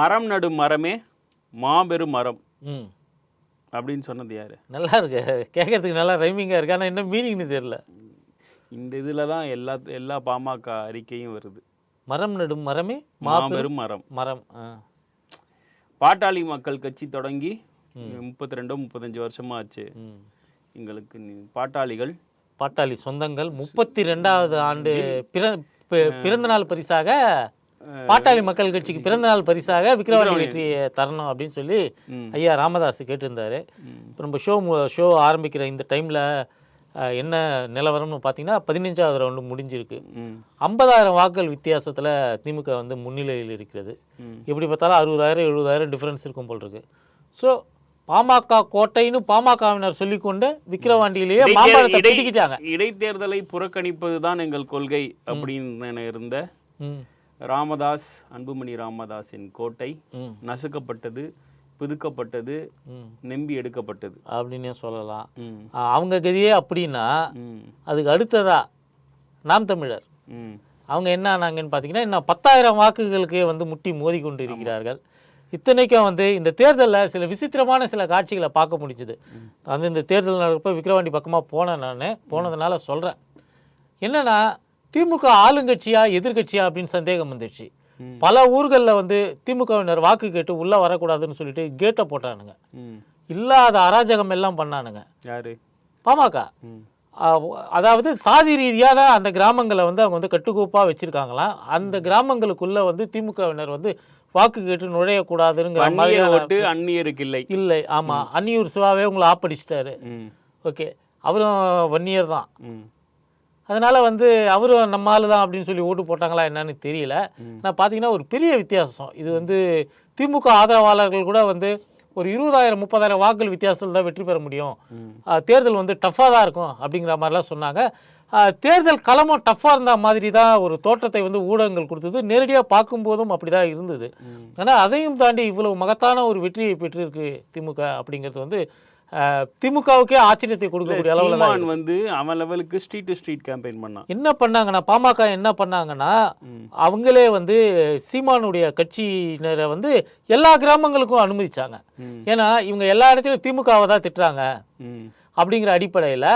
மரம் நடும் மரமே மாபெரும் மரம். அப்படின்னு சொன்னது யாரு? நல்லா இருக்கு. கேட்கறதுக்கு நல்லா ரைமிங்காக இருக்கு. ஆனால் என்ன மீனிங்னு தெரியல. இந்த இதுல தான் எல்லா எல்லா பாமக அறிக்கையும் வருது. மரம் நடும் மரமே மாபெரும் மரம். மரம். பாட்டாளி மக்கள் கட்சி தொடங்கி முப்பத்தி ரெண்டோ முப்பத்தஞ்சு வருஷமா ஆச்சு. எங்களுக்கு பாட்டாளிகள். பாட்டாளி சொந்தங்கள். முப்பத்தி ரெண்டாவது ஆண்டு பிற பிறந்த நாள் பரிசாக பாட்டாளி மக்கள் கட்சிக்கு பிறந்த நாள் பரிசாக விக்ரவாணி வெற்றியை தரணும் அப்படின்னு சொல்லி. ஐயா ராமதாஸ் கேட்டிருந்தாரு. இப்போ நம்ம ஷோ ஷோ ஆரம்பிக்கிற இந்த டைமில் என்ன நிலவரம்னு பார்த்தீங்கன்னா பதினஞ்சாவது ரவுண்டு முடிஞ்சிருக்கு. ஐம்பதாயிரம் வாக்குகள் வித்தியாசத்தில் திமுக வந்து முன்னிலையில் இருக்கிறது. எப்படி பார்த்தாலும் அறுபதாயிரம் எழுபதாயிரம் டிஃப்ரென்ஸ் இருக்கும் போல் இருக்கு. ஸோ பாமக கோட்டைன்னு பாமகவினர் சொல்லிக்கொண்டு விக்கிரவாண்டியிலேயே மாம்பழத்தை இடைத்தேர்தலை புறக்கணிப்பதுதான் எங்கள் கொள்கை அப்படின்னு இருந்த ராமதாஸ் அன்புமணி ராமதாஸின் கோட்டை நசுக்கப்பட்டது புதுக்கப்பட்டது நம்பி எடுக்கப்பட்டது. அப்படின்னே சொல்லலாம். அவங்க கதியே அப்படின்னா. அதுக்கு அடுத்ததா நாம் தமிழர். அவங்க என்ன ஆனாங்கன்னு பார்த்தீங்கன்னா இன்னும் பத்தாயிரம் வாக்குகளுக்கு வந்து முட்டி மோதி கொண்டு இருக்கிறார்கள் இத்தனைக்கும் வந்து இந்த தேர்தலில் சில விசித்திரமான சில காட்சிகளை பார்க்க முடிஞ்சுது. வந்து இந்த தேர்தல் நடப்ப விக்கிரவாண்டி பக்கமாக போனேன் நான். போனதுனால சொல்கிறேன் என்னன்னா திமுக ஆளுங்கட்சியா எதிர்க்கட்சியா அப்படின்னு சந்தேகம் வந்துடுச்சு ம். பல ஊர்களில் வந்து திமுகவினர் வாக்கு கேட்டு உள்ளே வரக்கூடாதுன்னு சொல்லிட்டு கேட்டை போட்டானுங்க. இல்லாத அராஜகம் எல்லாம் பண்ணானுங்க. யாரு? பாமக. அதாவது சாதி ரீதியாக அந்த கிராமங்களை வந்து அவங்க வந்து கட்டுக்கோப்பாக வச்சிருக்காங்களாம் அந்த கிராமங்களுக்குள்ள வந்து திமுகவினர் வந்து வாக்கு கேட்டு நுழையக்கூடாதுங்கிற அந்நியர் மாதிரியான ஓட்டு அந்நியருக்கு இல்லை. இல்லை. ஆமா. அன்னியூர் சிவாவே உங்களை ஆப்படிச்சிட்டாரு. ஓகே. அவரும் வன்னியர் தான். ம். அதனால வந்து அவரும் நம்ம ஆளு தான் அப்படின்னு சொல்லி ஓட்டு போட்டாங்களா என்னன்னு தெரியல. நான் பார்த்தீங்கன்னா ஒரு பெரிய வித்தியாசம். இது வந்து திமுக ஆதரவாளர்கள் கூட வந்து ஒரு இருபதாயிரம் முப்பதாயிரம் வாக்குகள் வித்தியாசத்தில் தான் வெற்றி பெற முடியும். தேர்தல் வந்து டஃப்பாக தான் இருக்கும் அப்படிங்கிற மாதிரிலாம் சொன்னாங்க. தேர்தல் களமும் டஃப்பாக இருந்த மாதிரி தான் ஒரு தோற்றத்தை வந்து ஊடகங்கள் கொடுத்தது. நேரடியாக பார்க்கும்போதும் அப்படி தான் இருந்தது. ஆனால் அதையும் தாண்டி இவ்வளவு மகத்தான ஒரு வெற்றியை பெற்றிருக்கு திமுக அப்படிங்கிறது வந்து திமுகவுக்கே ஆச்சரியத்தை கொடுக்கக்கூடிய அளவில் வந்து அவன் லெவலுக்கு ஸ்ட்ரீட் டு ஸ்ட்ரீட் கேம்பெயின் பண்ணான். என்ன பண்ணாங்கன்னா பாமக என்ன பண்ணாங்கன்னா. அவங்களே வந்து சீமானுடைய கட்சியினரை வந்து எல்லா கிராமங்களுக்கும் அனுமதிச்சாங்க. ஏன்னா இவங்க எல்லா இடத்துலையும் திமுகவை தான் திட்டுறாங்க. அப்படிங்கிற அடிப்படையில்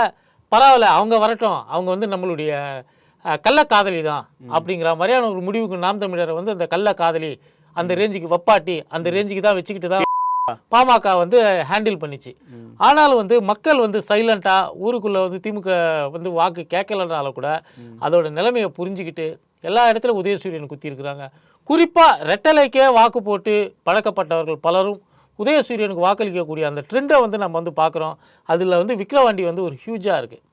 பரவாயில்ல அவங்க வரட்டும். அவங்க வந்து நம்மளுடைய அஹ், கள்ளக்காதலி தான் அப்படிங்கிற மாதிரியான ஒரு முடிவுக்கு நாம் தமிழரை வந்து அந்த கள்ளக்காதலி அந்த ரேஞ்சுக்கு வப்பாட்டி அந்த ரேஞ்சுக்கு தான் வச்சுக்கிட்டு தான் பாமக வந்து ஹேண்டில் பண்ணிச்சு. ஆனாலும் வந்து மக்கள் வந்து சைலண்ட்டாக ஊருக்குள்ளே வந்து திமுக வந்து வாக்கு கேட்கலனால கூட அதோட நிலைமையை புரிஞ்சுக்கிட்டு எல்லா இடத்துலையும் உதயசூரியன் குத்தி இருக்கிறாங்க குறிப்பாக ரெட்டலைக்கே வாக்கு போட்டு பழக்கப்பட்டவர்கள் பலரும் உதயசூரியனுக்கு வாக்களிக்கக்கூடிய அந்த ட்ரெண்டை வந்து நம்ம வந்து பார்க்குறோம். அதில் வந்து விக்ரவாண்டி வந்து ஒரு ஹியூஜாக இருக்குது.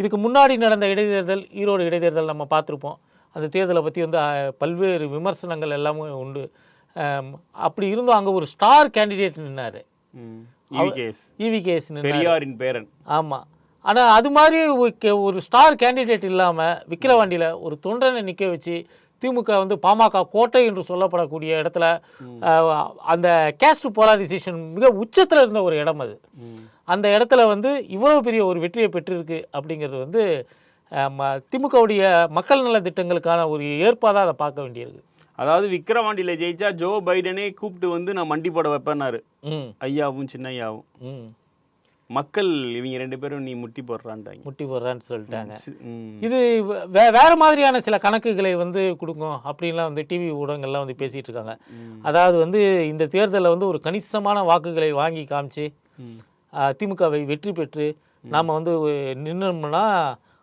இதுக்கு முன்னாடி நடந்த இடைத்தேர்தல் ஈரோடு இடைத்தேர்தல் நம்ம பார்த்துருப்போம். அந்த தேர்தலை பற்றி வந்து பல்வேறு விமர்சனங்கள் எல்லாமே உண்டு. அப்படி இருந்தும் அங்கே ஒரு ஸ்டார் கேண்டிடேட் நின்னார். இவிகேஎஸ் பெரியாரின் பேரன். ஆமாம் ஆனால் அது மாதிரி ஒரு ஸ்டார் கேண்டிடேட் இல்லாமல் விக்கிரவாண்டியில் ஒரு தொண்டனை நிற்க வச்சு திமுக வந்து பாமக கோட்டை என்று சொல்லப்படக்கூடிய இடத்துல அந்த கேஸ்ட் போலரைசேஷன் மிக உச்சத்தில் இருந்த ஒரு இடம் அது. அந்த இடத்துல வந்து இவ்வளவு பெரிய ஒரு வெற்றியை பெற்றிருக்கு அப்படிங்கிறது வந்து திமுகவுடைய மக்கள் நல திட்டங்களுக்கான ஒரு ஏற்பாடாக அதை பார்க்க வேண்டியிருக்கு. அதாவது விக்கிரவாண்டியில ஜெயிச்சா ஜோ பைடனே கூப்பிட்டு வந்து நான் மண்டி போட வைப்பேன்னாரு. ம். ஐயாவும் சின்னையாவும். ம். மக்கள் இவங்க ரெண்டு பேரும் நீ முட்டி போடுறான்ட்டாங்க. முட்டி போடுறான்னு சொல்லிட்டாங்க. இது வே வேற மாதிரியான சில கணக்குகளை வந்து கொடுக்கும் அப்படின்லாம் வந்து டிவி ஊடகங்கள்லாம் வந்து பேசிட்டு இருக்காங்க. அதாவது வந்து இந்த தேர்தலில் வந்து ஒரு கணிசமான வாக்குகளை வாங்கி காமிச்சு திமுகவை வெற்றி பெற்று நாம வந்து நின்னோம்னா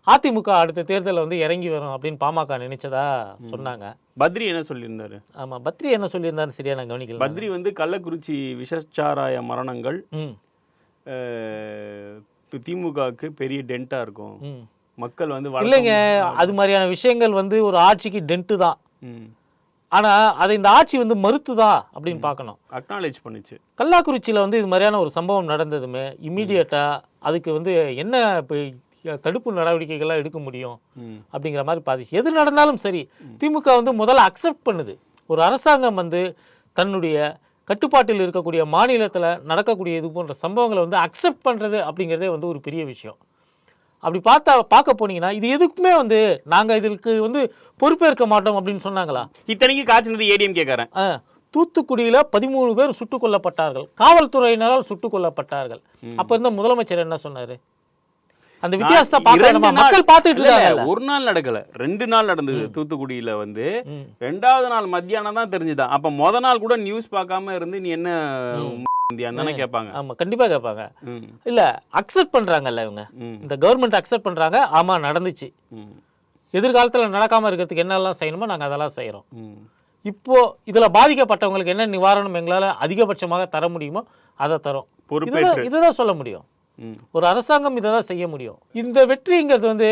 அதிமுக அடுத்த தேர்தலில் வந்து இறங்கி வரும் அப்படின்னு பாமக நினைச்சதா சொன்னாங்க. பத்ரி என்ன சொல்லியிருந்தாரு? ஆமா பத்ரி என்ன சொல்லியிருந்தாரு சரியா நான் கவனிக்கல. பத்ரி வந்து கள்ளக்குறிச்சி விஷச்சாராய மரணங்கள் திமுகவுக்கு பெரிய டென்ட்டா இருக்கும். மக்கள் வந்து இல்லைங்க அது மாதிரியான விஷயங்கள் வந்து ஒரு ஆட்சிக்கு டென்ட்டு தான். ம். ஆனா அதை இந்த ஆட்சி வந்து மறுத்துதா அப்படின்னு பார்க்கணும். அக்னாலேஜ் பண்ணுச்சு. கல்லாக்குறிச்சியில் வந்து இது மாதிரியான ஒரு சம்பவம் நடந்ததுமே இம்மீடியட்டாக அதுக்கு வந்து என்ன இப்போ தடுப்பு நடவடிக்கைகள்லாம் எடுக்க முடியும் அப்படிங்கிற மாதிரி பாதிச்சு. எது நடந்தாலும் சரி திமுக வந்து முதல்ல அக்செப்ட் பண்ணுது. ஒரு அரசாங்கம் வந்து தன்னுடைய கட்டுப்பாட்டில் இருக்கக்கூடிய மாநிலத்தில் நடக்கக்கூடிய இது போன்ற சம்பவங்களை வந்து அக்செப்ட் பண்ணுறது அப்படிங்கிறதே வந்து ஒரு பெரிய விஷயம். அப்படி பார்த்தா பார்க்க போனீங்கன்னா இது எதுக்குமே வந்து நாங்கள் இதற்கு வந்து பொறுப்பேற்க மாட்டோம் அப்படின்னு சொன்னாங்களா? இத்தனைக்கு காய்ச்சினது ஏடிஎம் கேட்கறேன் தூத்துக்குடியில பதிமூணு பேர் சுட்டுக் கொல்லப்பட்டார்கள். காவல்துறையினரால் சுட்டுக் கொல்லப்பட்டார்கள். அப்ப இருந்த முதலமைச்சர் என்ன சொன்னாரு? அந்த வித்தியாசத்தை நான் பார்க்க இரண்டு நம்ம நாள்- மக்கள் பார்த்துட்டு இருக்காங்க ஒரு நாள் நடக்கல. ரெண்டு நாள் நடந்தது தூத்துக்குடியில வந்து. ரெண்டாவது நாள் மத்தியானம் தான் தெரிஞ்சுதான். அப்ப முத நாள் கூட நியூஸ் பார்க்காம இருந்து நீ என்ன கேட்பாங்க. ஆமா கண்டிப்பா கேட்பாங்க. இல்ல அக்செப்ட் பண்றாங்கல்ல இவங்க. இந்த கவர்மெண்ட் அக்செப்ட் பண்றாங்க. ஆமா நடந்துச்சு. எதிர்காலத்துல நடக்காம இருக்கிறதுக்கு என்னெல்லாம் செய்யணுமோ நாங்க அதெல்லாம் செய்யறோம். இப்போ இதுல பாதிக்கப்பட்டவங்களுக்கு என்ன நிவாரணம் எங்களால அதிகபட்சமாக தர முடியுமோ அதை தரோம். இதுதான் சொல்ல முடியும். ஒரு அரசாங்கம் இதை தான் செய்ய முடியும். இந்த வெற்றிங்கிறது வந்து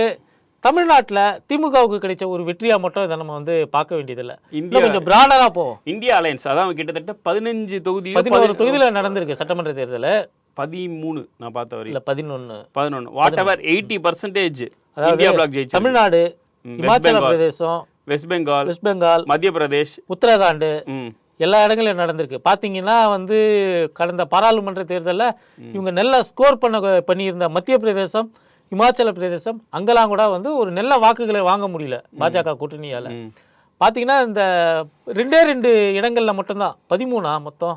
தமிழ்நாட்டுல திமுகவுக்கு கிடைச்ச ஒரு வெற்றியா மட்டும் இதை நம்ம வந்து பார்க்க வேண்டியதில்லை. இந்தியா கொஞ்சம் பிராடரா போவோம். இந்தியா அலையன்ஸ் அதான் கிட்டத்தட்ட பதினஞ்சு தொகுதியோ பதினோரு தொகுதியில நடந்திருக்கு சட்டமன்ற தேர்தல். பதிமூணு நான் பார்த்த வரையும். இல்ல பதினொன்னு. பதினொன்னு. வாட் எவர் எயிட்டி பர்சன்டேஜ் அதாவது இந்தியா பிளாக் ஜெயிச்சு தமிழ்நாடு இமாச்சல. பிரதேசம் வெஸ்ட் பெங்கால் வெஸ்ட் பெங்கால் மத்திய பிரதேஷ் உத்தரகாண்ட் எல்லா இடங்களிலும் நடந்திருக்கு. பார்த்தீங்கன்னா வந்து கடந்த பாராளுமன்ற தேர்தலில் இவங்க நல்லா ஸ்கோர் பண்ண பண்ணியிருந்த மத்திய பிரதேசம் இமாச்சல பிரதேசம் அங்கெல்லாம் கூட வந்து ஒரு நல்ல வாக்குகளை வாங்க முடியல பாஜக கூட்டணியால். பார்த்தீங்கன்னா இந்த ரெண்டே ரெண்டு இடங்கள்ல மட்டும்தான். பதிமூணா மொத்தம்?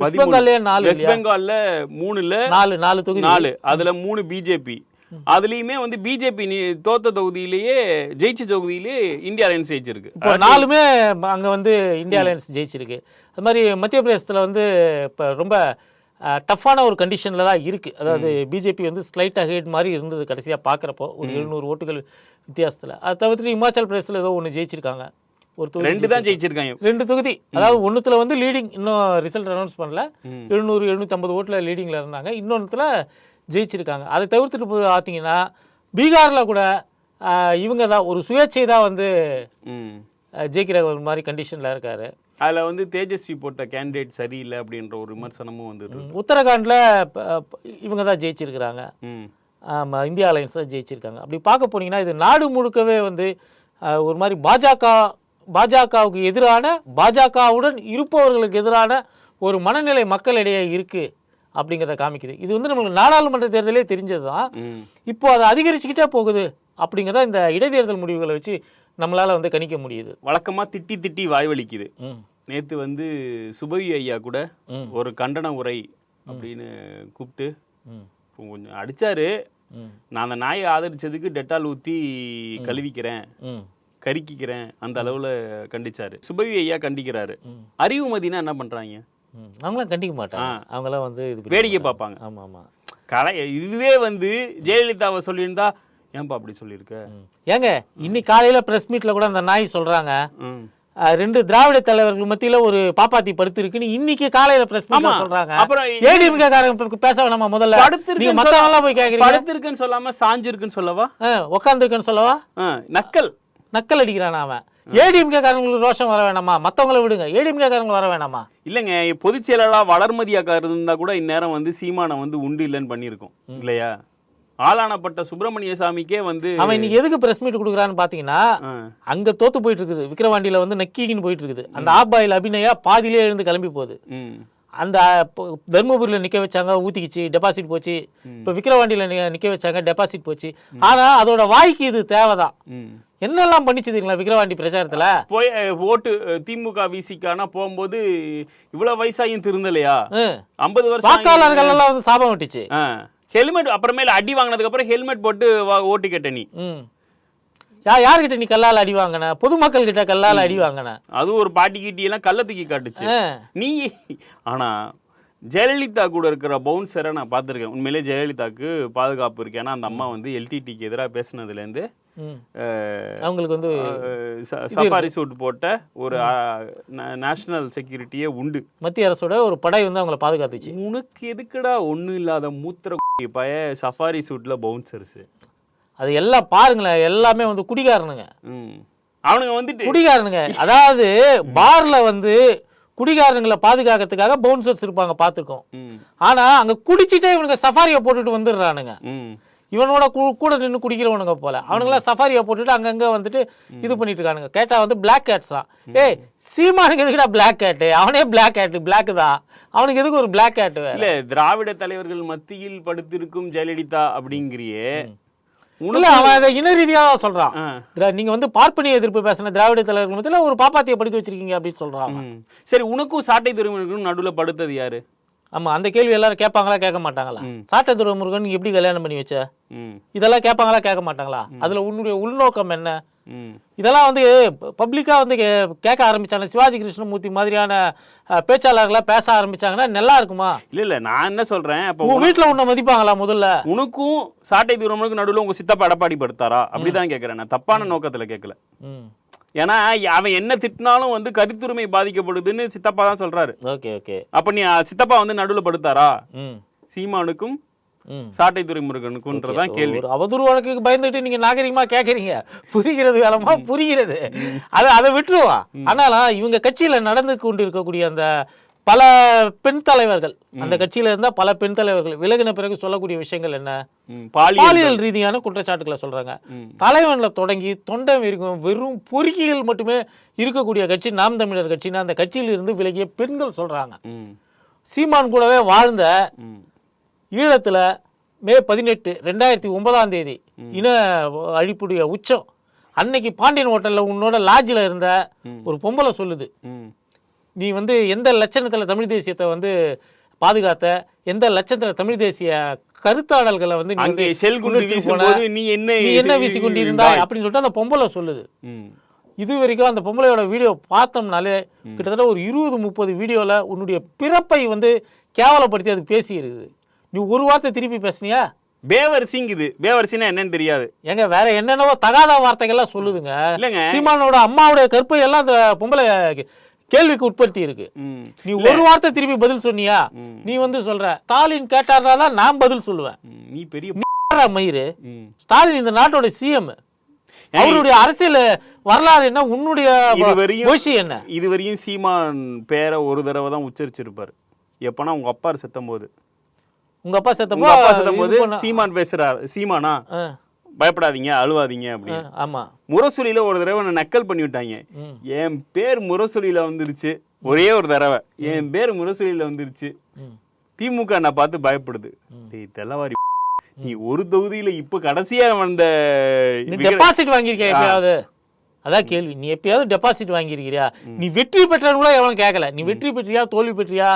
வெஸ்ட். பெங்கால்லே நாலு வெஸ்ட்? பெங்கால்ல மூணுல நாலு நாலு தொகுதி. நாலு. அதுல மூணு பிஜேபி. அதுலயுமே வந்து பிஜேபி தோத்த தொகுதியிலேயே ஜெயிச்ச தொகுதியிலேயே இந்தியா அலையன்ஸ் ஜெயிச்சிருக்கு. இப்போ நாலுமே அங்க வந்து இந்தியா அலையன்ஸ் ஜெயிச்சிருக்கு. அது மாதிரி மத்திய பிரதேசத்துல வந்து இப்போ ரொம்ப டஃப்பான ஒரு கண்டிஷனில் தான் இருக்கு. அதாவது பிஜேபி வந்து ஸ்லைட் அஹெட் மாதிரி இருந்தது கடைசியா பார்க்குறப்போ ஒரு எழுநூறு ஓட்டுகள் வித்தியாசத்துல. அதை தவிர்த்து இமாச்சல் பிரதேசத்தில் ஏதோ ஒன்று ஜெயிச்சிருக்காங்க. ஒரு தொகுதி ரெண்டு தான் ஜெயிச்சிருக்காங்க. ரெண்டு தொகுதி. அதாவது ஒண்ணுத்துல வந்து லீடிங் இன்னும் ரிசல்ட் அனௌன்ஸ் பண்ணல. எழுநூறு எழுநூற்றம்பது ஓட்டில் லீடிங்கில் இருந்தாங்க. இன்னொன்றுத்துல ஜெயிச்சிருக்காங்க. அதை தவிர்த்துட்டு போய் பார்த்தீங்கன்னா பீகார்ல கூட இவங்க தான் ஒரு சுயேட்சை தான் வந்து ஜெயிக்கிற ஒரு மாதிரி கண்டிஷனில் இருக்காரு. அதுல வந்து தேஜஸ்வி போட்ட கேண்டிடேட் சரியில்லை அப்படின்ற ஒரு விமர்சனமும் வந்துட்டு ம், உத்தரகாண்ட்ல இவங்க தான் ஜெயிச்சிருக்கிறாங்க. ம். ஆமா, இந்தியா அலையன்ஸ் தான் ஜெயிச்சிருக்காங்க. அப்படி பார்க்க போனீங்கன்னா இது நாடு முழுக்கவே வந்து ஒரு மாதிரி பாஜக பாஜகவுக்கு எதிரான பாஜகவுடன் இருப்பவர்களுக்கு எதிரான ஒரு மனநிலை மக்களிடையே இருக்கு. அப்படிங்கிறத காமிக்குது. இது வந்து நம்மளுக்கு நாடாளுமன்ற தேர்தலே தெரிஞ்சது தான் இப்போ அது அதிகரிச்சுக்கிட்டே போகுது அப்படிங்கிறத இந்த இடைத்தேர்தல் முடிவுகளை வச்சு நம்மளால வந்து கணிக்க முடியுது. வழக்கமா திட்டி திட்டி வாய் வலிக்குது ம். நேத்து வந்து சுபவி ஐயா கூட ஒரு கண்டன உரை அப்படின்னு கூப்பிட்டு கொஞ்சம் அடிச்சாரு. நான் அந்த நாயை ஆதரிச்சதுக்கு டெட்டால் ஊத்தி கழுவிக்கிறேன். ம். கருக்கிக்கிறேன் அந்த அளவுல கண்டிச்சாரு. சுபவி ஐயா கண்டிக்கிறாரு. அறிவுமதினா என்ன பண்றாங்க? ம் அவங்களாம் கண்டிக்க மாட்டாங்க. அவங்களாம் வந்து இது வேடிக்கை. பார்ப்பாங்க. ஆமா ஆமா. கலை இதுவே வந்து ஜெயலலிதாவை சொல்லியிருந்தா ஏன்பா அப்படி சொல்லியிருக்க. ஏங்க இன்னைக்கு காலையில பிரஸ் மீட்ல கூட அந்த நாய். அஹ், ரெண்டு திராவிட தலைவர்கள் மத்தியில ஒரு பாப்பாத்தி படுத்து இருக்குன்னு இன்னைக்கு காலையில பிரஸ். சொல்றாங்க. அப்புறம் ஏடிஎம்கே காரங்க பேச வேணாமா முதல்ல? நீங்க மத்தவங்க போய் கேக்குறீங்க? படுத்திருக்குன்னு சொல்லாம சாஞ்சிருக்குன்னு சொல்லவா? உட்காந்துருக்குன்னு சொல்லவா? நக்கல். நக்கல் அடிக்கிறான் அவன். ஏடிஎம்கே காரங்களுக்கு ரோஷம் வர வேணாமா? மத்தவங்கள விடுங்க. ஏடிஎம்கே காரங்க வர வேணாமா? இல்லைங்க பொதுச் செயலாளா வளர்மதி அக்கா இருந்தா கூட இந்நேரம் வந்து சீமானை வந்து உண்டு இல்லைன்னு பண்ணியிருக்கோம். இல்லையா? ஆளானப்பட்ட சுப்பிரமணிய சாமிக்கே வந்து அவன் இன்னைக்கு எதுக்கு பிரஸ் மீட் கொடுக்குறான்னு பாத்தீங்கன்னா அங்க தோத்து போயிட்டு இருக்குது. விக்கிரவாண்டியில வந்து நக்கின்னு போயிட்டு இருக்குது. அந்த ஆப்பாயில் அபிநயா பாதியிலே எழுந்து கிளம்பி போகுது. அந்த தருமபுரியில நிக்க வச்சாங்க ஊத்திக்கிச்சு டெபாசிட் போச்சு. இப்போ விக்கிரவாண்டியில நி- நிக்க வச்சாங்க டெபாசிட் போச்சு. ஆனா அதோட வாய்க்கு இது தேவைதான். என்னெல்லாம் பண்ணிச்சு தெரியுங்களா விக்கிரவாண்டி பிரச்சாரத்துல? போய் ஓட்டு திமுக விசிக்கானா போகும்போது இவ்வளவு வயசாயும் திருந்தலையா. ஐம்பது வருஷம் வாக்காளர்கள் எல்லாம் வந்து சாபம் விட்டுச்சு. ஹெல்மெட் அப்புறமேல அடி வாங்கினதுக்கு அப்புறம் ஹெல்மெட் போட்டு ஓட்டு கேட்ட நீ. யா யார்கிட்ட நீ கல்லால் அடி வாங்கின? பொதுமக்கள் கிட்ட கல்லால் அடி வாங்கின? அதுவும் ஒரு பாட்டி கீட்டி எல்லாம் கள்ள தூக்கி காட்டுச்சு. நீ ஆனா ஜெயலலிதா கூட இருக்கிற பவுன்சரை நான் பார்த்திருக்கேன். உண்மையிலே ஜெயலலிதாக்கு பாதுகாப்பு இருக்கு. ஏன்னா அந்த அம்மா வந்து எல்டிடிக்கு எதிராக பேசுனதுல இருந்து ம். அஹ், அவங்களுக்கு வந்து சஃபாரி சூட் போட்ட ஒரு நேஷனல் செக்யூரிட்டியே உண்டு. மத்திய அரசோட ஒரு படை வந்து அவங்கள பாதுகாத்துச்சு. உனக்கு எதுக்குடா ஒண்ணும் இல்லாத மூத்திர பய சஃபாரி சூட்ல பவுன்சர்ஸ் அது எல்லாம் பாருங்களேன் எல்லாமே வந்து குடிகாரனுங்க. அவனுங்க வந்துட்டு குடிகாரனுங்க. அதாவது பார்ல வந்து குடிகாரனுங்களை பாதுகாக்கிறதுக்காக பவுன்சர்ஸ் இருப்பாங்க பார்த்துருக்கோம். ஆனா அங்க குடிச்சிட்டே இவனுங்க சஃபாரியை போட்டுட்டு வந்துடுறானுங்க. இவனோட கூட நின்று குடிக்கிறவனுங்க போல. அவனுங்களாம் சஃபாரியை போட்டுட்டு அங்கங்க வந்துட்டு இது பண்ணிட்டு இருக்கானுங்க கேட்டா வந்து பிளாக் கேட்ஸ் தான். ஏய் சீமானுக்கு எதுக்குடா பிளாக் கேட்டு அவனே பிளாக் கேட்டு பிளாக் தான். அவனுக்கு எதுக்கு ஒரு பிளாக் கேட்டு இல்ல திராவிட தலைவர்கள் மத்தியில் படுத்திருக்கும் ஜெயலலிதா அப்படிங்கிறியே இல்ல அவன் அதை இன ரீதியா சொல்றான். நீங்க வந்து பார்ப்பனிய எதிர்ப்பு பேசின திராவிட தலைவர்கள் மத்தியில ஒரு பாப்பாத்திய படிக்க வச்சிருக்கீங்க அப்படின்னு சொல்றான். சரி உனக்கும் சாட்டை துறைமுருகனுக்கும் நடுவுல படுத்தது யாரு? ஆமா அந்த கேள்வி எல்லாரும் கேட்பாங்களா கேட்க மாட்டாங்களா. சாட்டை துறைமுருகன் எப்படி கல்யாணம் பண்ணி வச்ச? இதெல்லாம் கேட்பாங்களா கேட்க மாட்டாங்களா? அதுல உன்னுடைய உள்நோக்கம் என்ன? இதெல்லாம் வந்து பப்ளிக்கா வந்து கேட்க ஆரம்பிச்சாங்க. சிவாஜி கிருஷ்ணமூர்த்தி மாதிரியான அஹ், பேச்சாளர்களா பேச ஆரம்பிச்சாங்கன்னா நல்லா இருக்குமா? இல்ல இல்ல நான் என்ன சொல்றேன் அப்ப உங்க வீட்டுல உன்னை மதிப்பாங்களா முதல்ல? உனக்கும் சாட்டை துறைமுருகனுக்கு நடுவுல உங்க சித்தப்பா எடப்பாடி படுத்தாரா? அப்படிதான் கேக்குறேன் நான். தப்பான நோக்கத்துல கேட்கல ஏன்னா அவன் என்ன திட்டினாலும் வந்து கருத்துரிமை பாதிக்கப்படுதுன்னு சித்தப்பா தான் சொல்றாரு. Okay okay. அப்ப நீ சித்தப்பா வந்து நடுவுல படுத்தாரா? சீமானுக்கும் சாட்டை துறைமுருகனுக்கும்ன்றதான் கேள்வி. அவதூறு வழக்குக்கு பயந்துட்டு நீங்க நாகரிகமா கேக்குறீங்க. புரிகிறது வேலமா புரிகிறது. அதை அதை விட்டுருவான் ஆனாலும் இவங்க கட்சியில நடந்து கொண்டு இருக்கக்கூடிய அந்த பல பெண் தலைவர்கள் அந்த கட்சியில இருந்தா பல பெண் தலைவர்கள் விலகின பிறகு சொல்லக்கூடிய விஷயங்கள் என்ன? பாலியல் ரீதியான குற்றச்சாட்டுகளை சொல்றாங்க. தலைவன்ல தொடங்கி தொண்டை வரைக்கும் வெறும் பொறுக்கிகள் மட்டுமே இருக்கக்கூடிய கட்சி நாம் தமிழர் கட்சின்னா அந்த கட்சியில இருந்து விலகிய பெண்கள் சொல்றாங்க. சீமான் கூடவே வாழ்ந்த ஈழத்துல மே பதினெட்டு ரெண்டாயிரத்தி ஒன்பதாம் தேதி இன அழிப்புடைய உச்சம். அன்னைக்கு பாண்டியன் ஹோட்டல்ல உன்னோட லாட்ஜில் இருந்த. ஒரு பொம்பளை சொல்லுது. நீ வந்து எந்த லட்சணத்துல தமிழ் தேசியத்தை வந்து பாதுகாத்த எந்த லட்சத்துல தமிழ் தேசிய கருத்தாடல்களை வந்து நீ என்ன நீ என்ன வீசி கொண்டிருந்தாய் அப்படின்னு சொல்லிட்டு அந்த பொம்பளை சொல்லுது. இது வரைக்கும் அந்த பொம்பளையோட வீடியோ பார்த்தோம்னாலே கிட்டத்தட்ட ஒரு இருபது முப்பது வீடியோல உன்னுடைய பிறப்பை வந்து கேவலப்படுத்தி அது பேசி இருக்குது நீ ஒரு வார்த்தை திருப்பி பேசுனியா? பேவரிசிங்குது. பேவரிசினா என்னன்னு தெரியாது. ஏங்க வேற என்னென்னவோ தகாத வார்த்தைகள்லாம் சொல்லுதுங்க. இல்லைங்க. சீமானோட அம்மாவுடைய கற்பை எல்லாம் அந்த பொம்பளை கேள்விக்கு உட்படுத்தி இருக்கு நீ ஒரு வார்த்தை திருப்பி பதில் சொன்னியா? நீ வந்து சொல்ற ஸ்டாலின் கேட்டார்னா தான் நான் பதில் சொல்லுவேன். நீ பெரிய மயிறு. ஸ்டாலின் இந்த நாட்டோட சிஎம் அவருடைய அரசியல் வரலாறு என்ன? உன்னுடைய கோஷி என்ன? இதுவரையும் சீமான் பேரை ஒரு தடவை தான் உச்சரிச்சிருப்பாரு. எப்பனா உங்க அப்பா செத்தும் போது உங்க அப்பா செத்தப்போ உங்க அப்பா செத்தும் போது இது பண்ண- சீமான் பேசுறாரு சீமானா? பயப்படாதீங்க அழுவாதீங்க அப்படின்னு. ஆமா. முரசொலியில ஒரு தடவை நான் நக்கல் பண்ணி விட்டாங்க. என் பேர் முரசொலியில வந்துருச்சு. ஒரே ஒரு தடவை. என் பேர் முரசொலியில வந்துருச்சு. திமுக நான் பார்த்து பயப்படுது. தெல்லவாரி. நீ ஒரு தொகுதியில இப்ப கடைசியா வந்த டெபாசிட் வாங்கியிருக்கியா எப்பயாவது? அதான் கேள்வி. நீ எப்பயாவது டெபாசிட் வாங்கியிருக்கியா நீ வெற்றி பெற்றன்னு கூட எவனும் கேட்கல நீ வெற்றி பெற்றியா? தோல்வி பெற்றியா?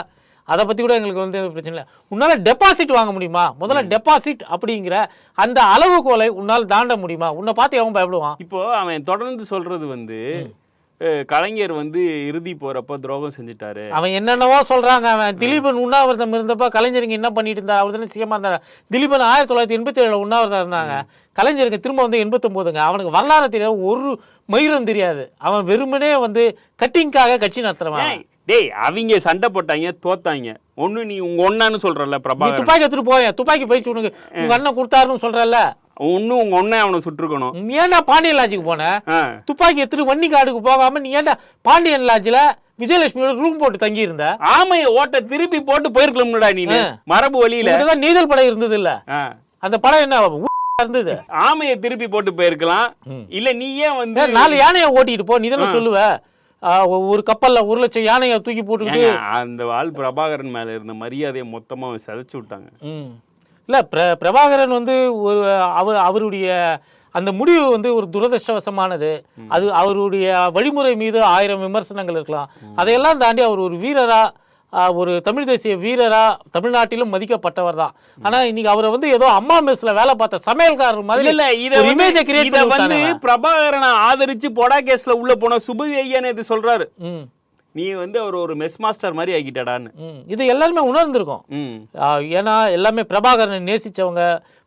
அதை பத்தி கூட எங்களுக்கு வந்து பிரச்சனை இல்லை. உன்னால டெபாசிட் வாங்க முடியுமா? முதல்ல டெபாசிட் அப்படிங்கிற அந்த அளவுகோலை உன்னால் தாண்ட முடியுமா? உன்னை பார்த்து எவன் பயப்படுவான்? இப்போ அவன் தொடர்ந்து சொல்றது வந்து கலைஞர் வந்து இறுதி போறப்ப துரோகம் செஞ்சுட்டாரு. அவன் என்னென்னவோ சொல்றாங்க. அவன் திலீபன் உண்ணாவிரதம் இருந்தப்ப கலைஞருங்க என்ன பண்ணிட்டு இருந்தா அவர் தானே சிஎம்மா இருந்தார். திலீபன் ஆயிரத்தி தொள்ளாயிரத்தி எண்பத்தி ஏழுல உண்ணாவிரதம் இருந்தாங்க. கலைஞருக்கு திரும்ப வந்து எண்பத்தொம்போதுங்க. அவனுக்கு வரலாறு தெரியாது ஒரு மயிரும் தெரியாது. அவன் வெறுமனே வந்து கட்டிங்காக கட்சி நடத்துறவன். டேய் அவங்க சண்டை போட்டாங்க தோத்தாங்க. ஒண்ணு நீ உங்க ஒன்னான்னு சொல்றல பிரபாகரன். துப்பாக்கி எடுத்துட்டு போய? துப்பாக்கி பயிற்சி உனக்கு. உங்க அண்ணன் கொடுத்தாருன்னு சொல்றல்ல. ஒண்ணு உங்க ஒண்ணே அவனை சுட்டுருக்கணும். நீ ஏன்டா பாண்டியன் லாட்ஜுக்கு போன? துப்பாக்கி எடுத்துட்டு வன்னி காடுக்கு போகாம நீ ஏன்டா பாண்டியன் லாட்ஜில் விஜயலட்சுமியோட ரூம் போட்டு தங்கி இருந்த ஆமைய ஓட்ட திருப்பி போட்டு போயிருக்கலாம்டா நீ. மரபு வழியில. நீதல் படம் இருந்தது இல்ல. அந்த படம் என்ன இருந்தது? ஆமைய திருப்பி போட்டு போயிருக்கலாம். இல்ல நீ ஏன் வந்து நாலு யானையை ஓட்டிட்டு போ நீ தானே சொல்லுவ. ஒரு கப்பல்ல ஒரு லட்சம் யானையை தூக்கி போட்டுக்கிட்டு அந்த ஆள் பிரபாகரன் மேல இருந்த மரியாதையை மொத்தமா சிதைச்சு விட்டாங்க. இல்ல பிர பிரபாகரன் வந்து ஒரு அவர் அவருடைய அந்த முடிவு வந்து ஒரு துரதிருஷ்டவசமானது. அது அவருடைய வழிமுறை மீது ஆயிரம் விமர்சனங்கள் இருக்கலாம். அதையெல்லாம் தாண்டி அவர் ஒரு வீரரா ஆ, ஒரு தமிழ் தேசிய வீரரா தமிழ்நாட்டிலும் மதிக்கப்பட்டவர் தான் ஆனா இன்னைக்கு அவரை வந்து ஏதோ அம்மா மெஸ்ல வேலை பார்த்த சமையல்காரர் மாதிரி இல்ல இத இமேஜை கிரியேட் வந்து. பிரபாகரனை ஆதரிச்சு பொடா கேஸ்ல உள்ள போன சுபவி ஐயன் இது சொல்றாரு. நீ வந்து அவர் ஒரு மெஸ் மாஸ்டர் மாதிரி ஆக்கிட்டடான்னு ம். இது எல்லாருமே உணர்ந்திருக்கோம். ஏன்னா எல்லாமே பிரபாகரனை நேசிச்சவங்க.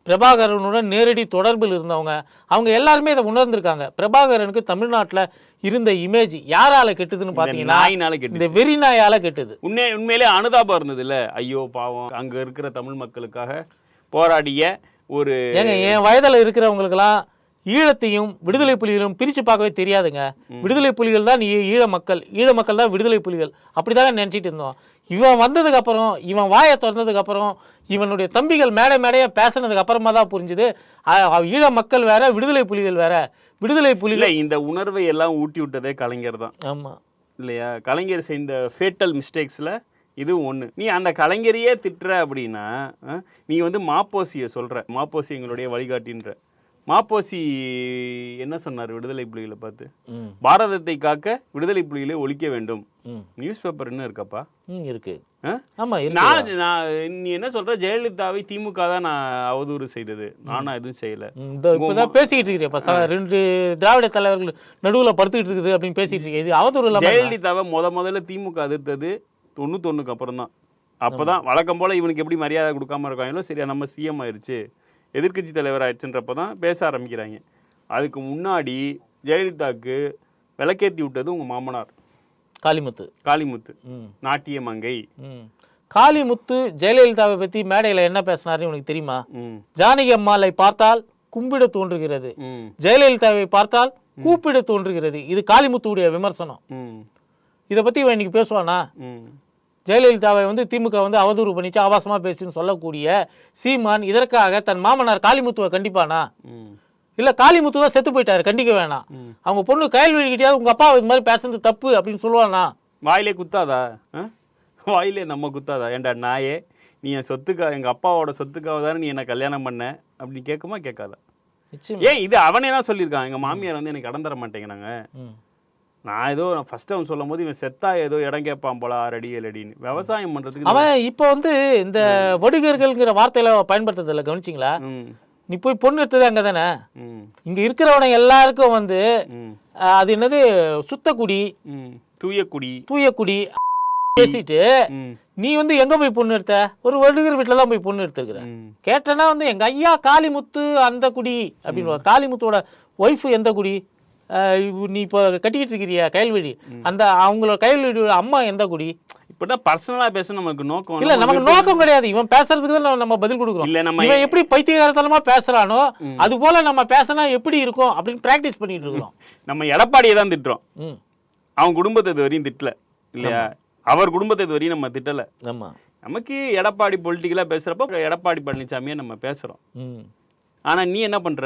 பிரபாகரனுடன் நேரடி தொடர்பில் இருந்தவங்க. அவங்க எல்லாருமே இதை உணர்ந்திருக்காங்க. பிரபாகரனுக்கு தமிழ்நாட்டுல இருந்த இமேஜ் யாரால கெட்டுதுன்னு இந்த பாத்தீங்கன்னா நாயினால இந்த கெட்டு வெறி நாயால கெட்டுது. உண்மை உண்மையிலே அனுதாபம் இருந்தது இல்ல? ஐயோ பாவம். அங்க இருக்கிற தமிழ் மக்களுக்காக போராடிய ஒரு ஏங்க என் வயதுல இருக்கிறவங்களுக்கெல்லாம் ஈழத்தையும் விடுதலை புலிகளும் பிரிச்சு பார்க்கவே தெரியாதுங்க. விடுதலை புலிகள் தான் ஈழ மக்கள். ஈழ மக்கள் தான் விடுதலை புலிகள். அப்படிதாங்க நினைச்சிட்டு இருந்தோம். இவன் வந்ததுக்கு அப்புறம் இவன் வாயை திறந்ததுக்கு அப்புறம் இவனுடைய தம்பிகள் மேடை மேடையா பேசுனதுக்கு அப்புறமா தான் புரிஞ்சுது. ஈழ மக்கள் வேற விடுதலை புலிகள் வேற. விடுதலை புலிகள் இந்த உணர்வை எல்லாம் ஊட்டி விட்டதே கலைஞர் தான். ஆமா. இல்லையா? கலைஞர் செய்த ஃபேட்டல் மிஸ்டேக்ஸ்ல இதுவும் ஒண்ணு. நீ அந்த கலைஞரையே திட்டுற அப்படின்னா நீ வந்து மாப்போசிய சொல்ற. மாப்போசி எங்களுடைய வழிகாட்டின்ற. மாப்போசி என்ன சொன்னார் விடுதலை புலிகளை பார்த்து? பாரதத்தை காக்க விடுதலை புலிகளை ஒழிக்க வேண்டும். நியூஸ் பேப்பர் என்ன இருக்கப்பா? இருக்கு? ஆமா நான் நான் நீ என்ன சொல்ற? ஜெயலலிதாவை திமுக தான் நான் அவதூறு செய்தது. நானும் எதுவும் செய்யல. இப்பதான் பேசிக்கிட்டு இருக்கிறேன். ரெண்டு திராவிட தலைவர்கள் நடுவுல படுத்துக்கிட்டு இருக்குது அப்படின்னு பேசிட்டு இருக்கேன். இது அவதூறு? ஜெயலலிதாவை முத முதல்ல திமுக எதிர்த்தது தொண்ணூத்தொன்னுக்கு அப்புறம் தான் அப்பதான் வழக்கம் போல இவனுக்கு எப்படி மரியாதை கொடுக்காம இருக்காங்களோ சரியா நம்ம சிஎம் ஆயிருச்சு. எதிர்க்கட்சி தலைவர் ஆயிடுச்சுன்றப்ப தான் பேச ஆரம்பிக்கிறாங்க. அதுக்கு முன்னாடி ஜெயலலிதாவுக்கு விளக்கேத்தி விட்டது உங்க மாமனார். காளிமுத்து. காளிமுத்து. நாட்டிய மங்கை. காளிமுத்து ஜெயலலிதாவை பத்தி மேடையில என்ன பேசினாருன்னு உனக்கு தெரியுமா? ஜானகி அம்மாளை பார்த்தால் கும்பிட தோன்றுகிறது. ஜெயலலிதாவை பார்த்தால் கூப்பிட தோன்றுகிறது. இது காளிமுத்துவுடைய விமர்சனம். இதை பத்தி இவன் இன்னைக்கு பேசுவானா? ஜெயலலிதாவை வந்து திமுக வந்து அவதூறு பண்ணிச்சு ஆபாசமா பேசுன்னு சொல்லக்கூடிய சீமான் இதற்காக தன் மாமனார் காளிமுத்துவை கண்டிப்பானா? இல்ல காளிமுத்து தான் செத்து போயிட்டாரு கண்டிக்க வேணாம். அவங்க பொண்ணு கயல்வெளிக்கிட்டே உங்க அப்பா இது மாதிரி பேசுறது தப்பு அப்படின்னு சொல்லுவானா? வாயிலே குத்தாதா? வாயிலே நம்ம குத்தாதா? ஏன்டா நாயே நீ என் சொத்துக்கா எங்க அப்பாவோட சொத்துக்காக தானே நீ என்ன கல்யாணம் பண்ண? அப்படி கேட்குமா? கேட்காதா? ஏன் இது அவனே தான் சொல்லியிருக்கான். எங்க மாமியார் வந்து எனக்கு இடம் தர மாட்டேங்கிறாங்க. நான் ஏதோ ஃபர்ஸ்ட் அவன் சொல்லும் போது இவன் செத்தா ஏதோ இடம் கேட்பான் போல ஆறு அடி ஏழு அடின்னு விவசாயம் பண்றதுக்கு அவன் இப்போ வந்து இந்த வடுகர்கள்ங்கிற வார்த்தையில பயன்படுத்துறதில்ல கவனிச்சிங்களா? நீ போய் பொண்ணு எடுத்தது அங்கே தானே? இங்க இருக்கிறவனை எல்லாருக்கும் வந்து அது என்னது? சுத்தக்குடி தூயக்குடி தூயக்குடி பேசிட்டு நீ வந்து எங்க போய் பொண்ணு எடுத்த? ஒரு வடுகர் வீட்டில் தான் போய் பொண்ணு எடுத்துருக்குற. ம். கேட்டேன்னா வந்து எங்க ஐயா காளிமுத்து அந்த குடி அப்படின்னு காளிமுத்தோட ஒய்ஃப் எந்த குடி? நீ இப்போ கட்டிக்கிட்டு இருக்கிறியா? கயல்வெளி அந்த அவங்களோட கயல்வெளியோட அம்மா எந்த குடி? இப்பதான் பர்சனலா பேச நமக்கு நோக்கம் இல்ல நமக்கு நோக்கம் கிடையாது. இவன் பேசுறதுக்கு தான் நம்ம- பதில் கொடுக்குறோம். இல்ல நம்ம இவன் எப்படி பைத்தியகாரத்தனமா பேசுறானோ அது போல நம்ம பேசினா எப்படி இருக்கும் அப்படின்னு பிராக்டிஸ் பண்ணிட்டு இருக்கிறோம். நம்ம எடப்பாடியை தான் திட்டுறோம். அவன் குடும்பத்தை இது வரையும் திட்டல இல்லையா? அவர் குடும்பத்தை இது வரையும் நம்ம திட்டல. ஆமா. நமக்கு எடப்பாடி பொலிட்டிக்கலா பேசுறப்ப எடப்பாடி பழனிசாமியை நம்ம பேசுறோம். ஆனா நீ என்ன பண்ற?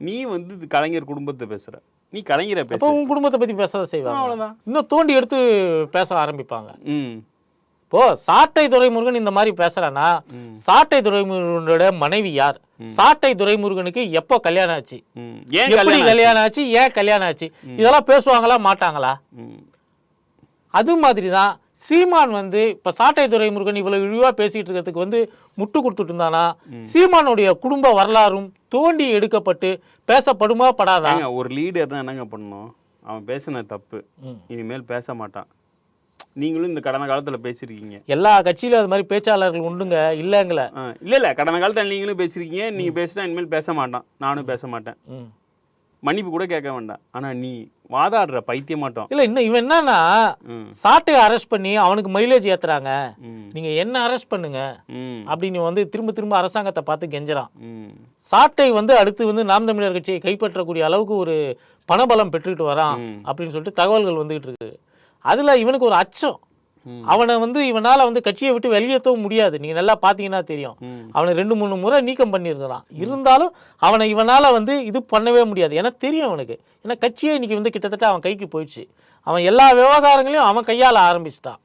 நீ வந்து கலைஞர் குடும்பத்தை பேசுற. நீ கலைஞரை பேச. உன் குடும்பத்தை பத்தி பேசதான் செய்வாங்க. அவ்வளவுதான். இன்னும் தோண்டி எடுத்து பேச ஆரம்பிப்பாங்க. ம். இப்போ சாட்டை துரைமுருகன் இந்த மாதிரி பேசுறானா சாட்டை துரைமுருகனோட மனைவி யார்? சாட்டை துரைமுருகனுக்கு எப்போ கல்யாணம் ஆச்சு? எப்படி கல்யாணம் ஆச்சு? ஏன் கல்யாணம் ஆச்சு? இதெல்லாம் பேசுவாங்களா மாட்டாங்களா? அது மாதிரி தான் சீமான் வந்து இப்ப சாட்டை துரைமுருகன் இவ்வளவு இழிவா பேசிட்டு இருக்கிறதுக்கு வந்து முட்டு கொடுத்துட்டு இருந்தானா சீமானுடைய குடும்ப வரலாறும் தோண்டி எடுக்கப்பட்டு பேசப்படுமா படாதா? ஒரு லீடர்னா என்னங்க பண்ணணும்? அவன் பேசின தப்பு. இனிமேல் பேச மாட்டான். நீங்களும் இந்த கடந்த காலத்துல பேசியிருக்கீங்க எல்லா கட்சியிலும் அது மாதிரி பேச்சாளர்கள் உண்டுங்க இல்லைங்கள? இல்ல இல்ல. கடந்த காலத்துல நீங்களும் பேசியிருக்கீங்க நீங்க பேசினா இனிமேல் பேச மாட்டான். நானும் பேச மாட்டேன். மன்னிப்பு கூட கேட்க வேண்டாம். ஆனா நீ வாதாடுற பைத்திய மாட்டோம். இல்ல இன்னும் இவன் என்னன்னா ம். சாட்டையை அரெஸ்ட் பண்ணி அவனுக்கு மைலேஜ் ஏத்துறாங்க. நீங்க என்ன அரெஸ்ட் பண்ணுங்க? அப்படின்னு வந்து திரும்ப திரும்ப அரசாங்கத்தை பார்த்து கெஞ்சறான். சாட்டை வந்து அடுத்து வந்து நாம் தமிழர் கட்சியை கைப்பற்றக்கூடிய அளவுக்கு ஒரு பணபலம் பெற்றுக்கிட்டு வரான். அப்படின்னு சொல்லிட்டு தகவல்கள் வந்துகிட்டு இருக்கு. அதுல இவனுக்கு ஒரு அச்சம். அவனை வந்து இவனால வந்து கட்சியை விட்டு வெளியேற்றவும் முடியாது. நீங்க நல்லா பாத்தீங்கன்னா தெரியும். அவனை ரெண்டு மூணு முறை நீக்கம் பண்ணியிருக்கிறான். இருந்தாலும் அவனை இவனால வந்து இது பண்ணவே முடியாது. ஏன்னா தெரியும் அவனுக்கு. ஏன்னா கட்சியே இன்னைக்கு வந்து கிட்டத்தட்ட அவன் கைக்கு போயிடுச்சு. அவன் எல்லா விவகாரங்களையும் அவன் கையால ஆரம்பிச்சிட்டான்.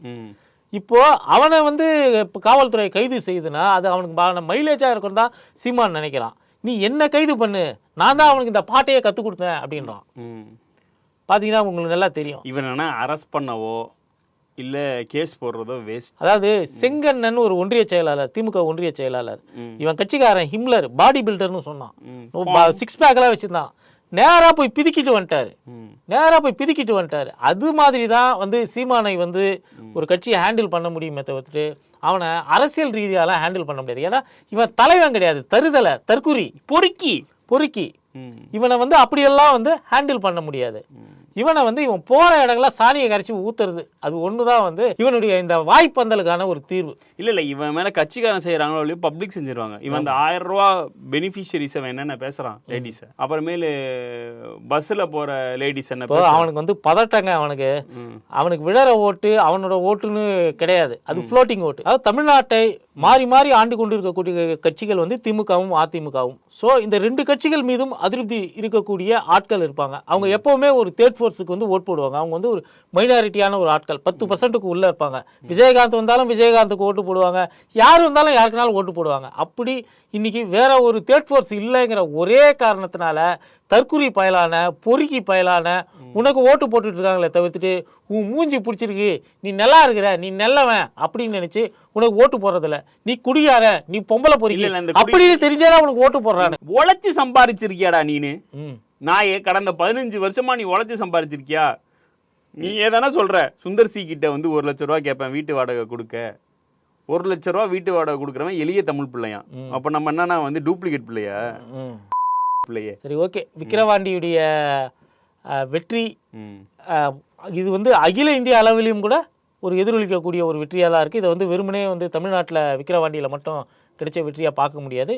இப்போ அவனை வந்து இப்போ காவல்துறை கைது செய்யுதுன்னா அது அவனுக்கு மைலேஜாக இருக்கும் தான் சீமான் நினைக்கிறான். நீ என்ன கைது பண்ணு? நான் தான் அவனுக்கு இந்த பாட்டையே கற்றுக் கொடுத்தேன் அப்படின்றான். பார்த்தீங்கன்னா உங்களுக்கு நல்லா தெரியும். இவன் என்ன அரெஸ்ட் பண்ணவோ இல்ல கேஸ் போடுறதோ வேஸ்ட் அதாவது செங்கண்ணன் ஒரு ஒன்றிய செயலாளர் திமுக ஒன்றிய செயலாளர். இவன் கட்சிக்காரன் ஹிம்லர் பாடி பில்டர்னு சொன்னான். சிக்ஸ் பேக்கெல்லாம் வச்சிருந்தான். நேரா போய் பிதுக்கிட்டு வந்துட்டாரு. ம். நேரா போய் பிதுக்கிட்டு வந்துட்டாரு. அது மாதிரி தான் வந்து சீமானை வந்து ஒரு கட்சியை ஹேண்டில் பண்ண முடியுமே தவிர்த்துட்டு அவனை அரசியல் ரீதியாலாம் ஹேண்டில் பண்ண முடியாது. ஏன்னா இவன் தலைவன் கிடையாது. தருதலை தற்குறி பொறுக்கி பொறுக்கி. இவனை வந்து அப்படியெல்லாம் வந்து ஹேண்டில் பண்ண முடியாது. இவனை வந்து இவன் போற இடங்கள்ல சாணியை கரைச்சி ஊத்துறது. அது ஒண்ணுதான் வந்து இவனுடைய இந்த வாய்ப்பந்தலுக்கான ஒரு தீர்வு. இல்ல இல்ல இவன் மேல கட்சிக்காரன் செய்யறாங்களோ இல்லையோ பப்ளிக் செஞ்சிருவாங்க. இவன் அந்த ஆயிரம் ரூபா பெனிஃபிஷியரிஸ் அவன் என்னென்ன பேசுறான் லேடிஸ் அப்புறமேலு பஸ்ல போற லேடிஸ் என்ன? அவனுக்கு வந்து பதட்டங்க அவனுக்கு. அவனுக்கு விழற ஓட்டு அவனோட ஓட்டுன்னு கிடையாது. அது ஃப்ளோட்டிங் ஓட்டு. அதாவது தமிழ்நாட்டை மாறி மாறி ஆண்டு கொண்டு இருக்கக்கூடிய கட்சிகள் வந்து திமுகவும் அதிமுகவும். ஸோ இந்த ரெண்டு கட்சிகள் மீதும் அதிருப்தி இருக்கக்கூடிய ஆட்கள் இருப்பாங்க. அவங்க எப்பவுமே ஒரு தேர்ட் ஃபோர்ஸுக்கு வந்து ஓட் போடுவாங்க. அவங்க வந்து ஒரு மைனாரிட்டியான ஒரு ஆட்கள். பத்து பர்சன்ட்டுக்கு உள்ளே இருப்பாங்க. விஜயகாந்த் வந்தாலும் விஜயகாந்துக்கு ஓட்டு போடுவாங்க. யார் வந்தாலும் யாருக்குனாலும் ஓட்டு போடுவாங்க. அப்படி இன்னைக்கு வேற ஒரு தேர்ட் ஃபோர்ஸ் இல்லைங்கிற ஒரே காரணத்தினால தற்குறி பயலான பொறுக்கி பயலான உனக்கு ஓட்டு போட்டுட்டு இருக்காங்களே தவிர்த்துட்டு உன் மூஞ்சி பிடிச்சிருக்கு. நீ நல்லா இருக்கிற நீ நல்லவன் அப்படின்னு நினைச்சு உனக்கு ஓட்டு போடுறதில்ல. நீ குடியார நீ பொம்பளை இல்ல, பொறுக்கி. இல்ல, இந்த குடி- அப்படின்னு தெரிஞ்சாதான் உனக்கு ஓட்டு போடுறானு. உழைச்சி சம்பாரிச்சிருக்கியாடா நீனு? நாயே கடந்த பதினஞ்சு வருஷமா நீ உழைச்சி சம்பாரிச்சிருக்கியா? நீ ஏதானா சொல்ற சுந்தர் சி கிட்ட வந்து ஒரு லட்ச ரூபா கேட்பேன் வீட்டு வாடகை கொடுக்க. ஒரு லட்ச ரூபா வீட்டு வாடகை கொடுக்குறவன் எளிய தமிழ் பிள்ளையான் ம். அப்ப நம்ம என்னன்னா வந்து டூப்ளிகேட் பிள்ளையா? பிள்ளையே. சரி ஓகே. விக்கிரவாண்டியுடைய வெற்றி இது வந்து அகில இந்திய அளவிலையும் கூட ஒரு எதிரொலிக்கக்கூடிய ஒரு வெற்றியாக தான் இருக்குது இதை வந்து வெறுமனே வந்து தமிழ்நாட்டில் விக்கிரவாண்டியில் மட்டும் கிடைச்ச வெற்றியாக பார்க்க முடியாது.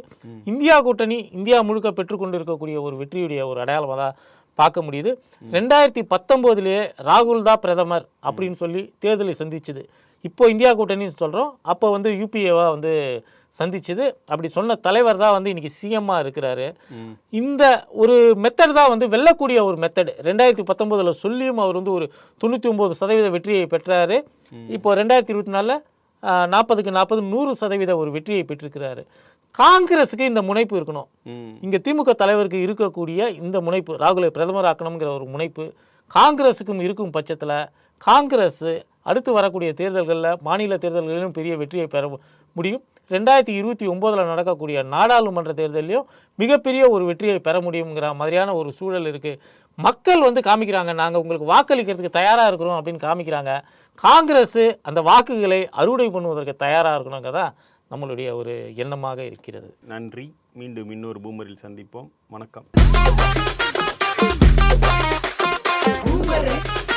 இந்தியா கூட்டணி இந்தியா முழுக்க பெற்றுக்கொண்டு இருக்கக்கூடிய ஒரு வெற்றியுடைய ஒரு அடையாளமாக தான் பார்க்க முடியுது. ரெண்டாயிரத்தி பத்தொம்போதுலேயே ராகுல் தான் பிரதமர் அப்படின்னு சொல்லி தேர்தலை சந்திச்சுது. இப்போ இந்தியா கூட்டணின்னு சொல்கிறோம் அப்போ வந்து யூபிஏவா வந்து சந்திச்சுது. அப்படி சொன்ன தலைவர் தான் வந்து இன்னைக்கு சிஎம்மாக இருக்கிறாரு. இந்த ஒரு மெத்தட் தான் வந்து வெல்லக்கூடிய ஒரு மெத்தட் ரெண்டாயிரத்தி பத்தொம்போதில் சொல்லியும் அவர் வந்து ஒரு தொண்ணூற்றி ஒம்பது சதவீத வெற்றியை பெற்றாரு. இப்போ ரெண்டாயிரத்தி இருபத்தி நாலில் நாற்பதுக்கு நாற்பது நூறு சதவீத ஒரு வெற்றியை பெற்றிருக்கிறாரு. காங்கிரஸுக்கு இந்த முனைப்பு இருக்கணும். இங்கே திமுக தலைவருக்கு இருக்கக்கூடிய இந்த முனைப்பு ராகுலை பிரதமர் ஆக்கணுங்கிற ஒரு முனைப்பு காங்கிரஸுக்கும் இருக்கும் பட்சத்தில் காங்கிரஸ் அடுத்து வரக்கூடிய தேர்தல்களில் மாநில தேர்தல்களிலும் பெரிய வெற்றியை பெற முடியும். ரெண்டாயிரத்தி இருபத்தி ஒம்போதில் நடக்கக்கூடிய நாடாளுமன்ற தேர்தலையும் மிகப்பெரிய ஒரு வெற்றியை பெற முடியுங்கிற மாதிரியான ஒரு சூழல் இருக்குது மக்கள் வந்து காமிக்கிறாங்க நாங்கள் உங்களுக்கு வாக்களிக்கிறதுக்கு தயாராக இருக்கிறோம் அப்படின்னு காமிக்கிறாங்க. காங்கிரஸ் அந்த வாக்குகளை அறுவடை பண்ணுவதற்கு தயாராக இருக்கணுங்கிறதா நம்மளுடைய ஒரு எண்ணமாக இருக்கிறது. நன்றி. மீண்டும் இன்னொரு பூமரில் சந்திப்போம். வணக்கம். Boomerang,